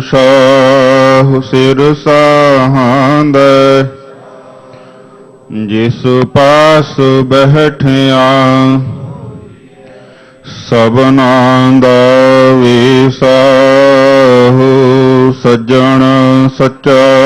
ਸਾਹ ਸਿਰ ਸਾਹਾਂਦੈ। ਜਿਸ ਪਾਸ ਬਹਿਠਿਆ ਸਭਨਾ ਦਾ ਵਿਸਾਹੋ ਸੱਜਣ ਸੱਚਾ।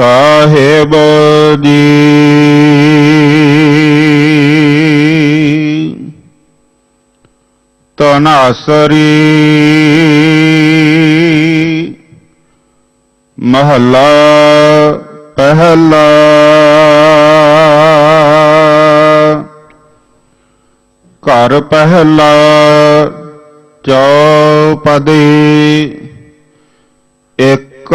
ਸਾਹਿਬ ਜੀ। ਤਨਾਸਰੀ ਮਹੱਲਾ ਪਹਿਲਾ। ਘਰ ਪਹਿਲਾ ਚੌਪਦੀ। ਇੱਕ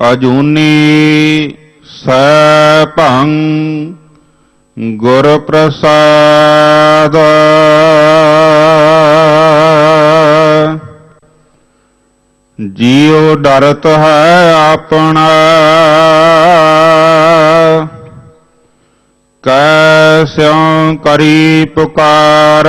ਅਜੂਨੀ ਸੈਭੰ ਗੁਰ ਪ੍ਰਸਾਦ ਜੀਉ ਡਰਤ ਹੈ ਆਪਣਾ ਕੈਸਿਉ ਕਰੀ ਪੁਕਾਰ।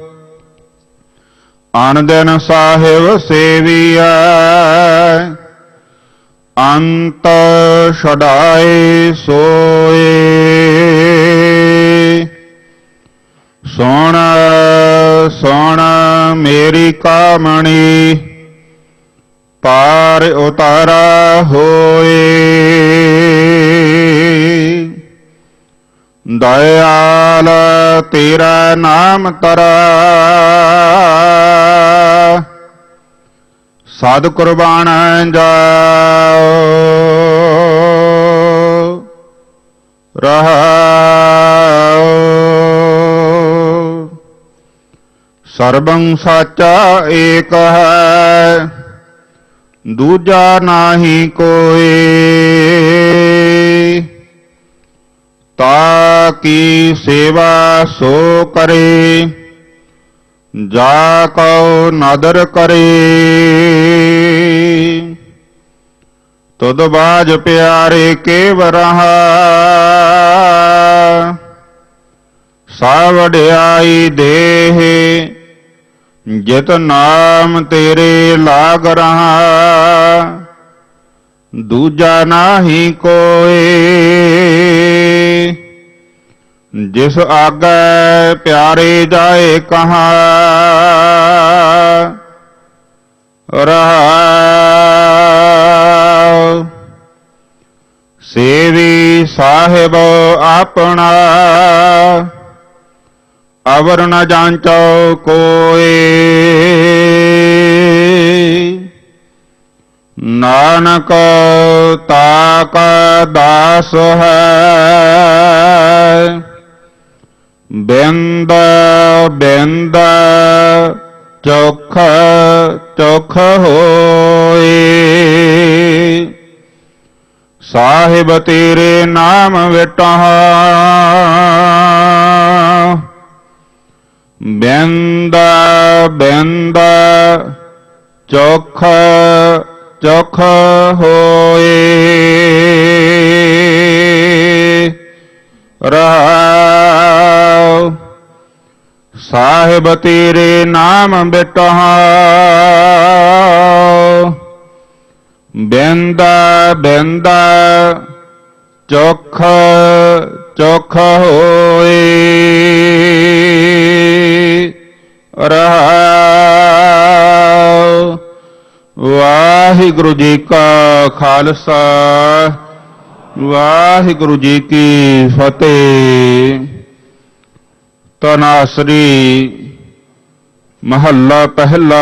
ਅਨ ਸਾਹਿਬ ਸੇਵੀਐ। ਅੰਤ ਛਡਾਏ ਸੋਏ। ਸੋਣ ਸੋਣ ਮੇਰੀ ਕਾਮਣੀ, ਪਾਰ ਉਤਾਰਾ ਹੋਏ। ਦਇਆਲ ਤੇਰਾ ਨਾਮ ਤਰਾ। ਸਦ ਕੁਰਬਾਨ ਜਾਓ ਰਹਾਉ ਸਰਬੰ ਸਾਚਾ ਏਕ ਹੈ ਦੂਜਾ ਨਾਹੀ ਕੋਈ ਤਾ ਕੀ ਸੇਵਾ ਸੋ ਕਰੇ ਜਾ ਕਉ ਨਦਰ ਕਰੇ तुद बाज प्यारे के वरहा आई देह, जित नाम तेरे लाग रहा दूजा नाही कोए, जिस आगे प्यारे जाए कहा। रहा ਸਾਹਿਬ ਆਪਣਾ। ਅਵਰ ਨ ਜਾਂਚੋ ਕੋਏ ਨਾਨਕ ਤਾਕ ਦਾਸ ਹੈ। ਬਿੰਦ ਬਿੰਦ ਚੋਖ ਚੋਖ ਹੋਏ। ਸਾਹਿਬ ਤੇਰੇ ਨਾਮ ਵਿਟਾਹ। ਬਿੰਦ ਬਿੰਦ ਚੋਖ ਚੋਖ ਹੋਏ। ਰਹਾਉ ਸਾਹਿਬ ਤੇਰੇ ਨਾਮ ਬਿਟਹਾ ਬਿੰਦਾ ਬਿੰਦਾ, ਚੋਖ ਚੋਖ ਹੋਏ। ਰਹਾਉ ਵਾਹਿਗੁਰੂ ਜੀ ਕਾ ਖਾਲਸਾ, ਵਾਹਿਗੁਰੂ ਜੀ ਕੀ ਫਤਿਹ। ਤਨਾਸਰੀ ਮਹੱਲਾ ਪਹਿਲਾ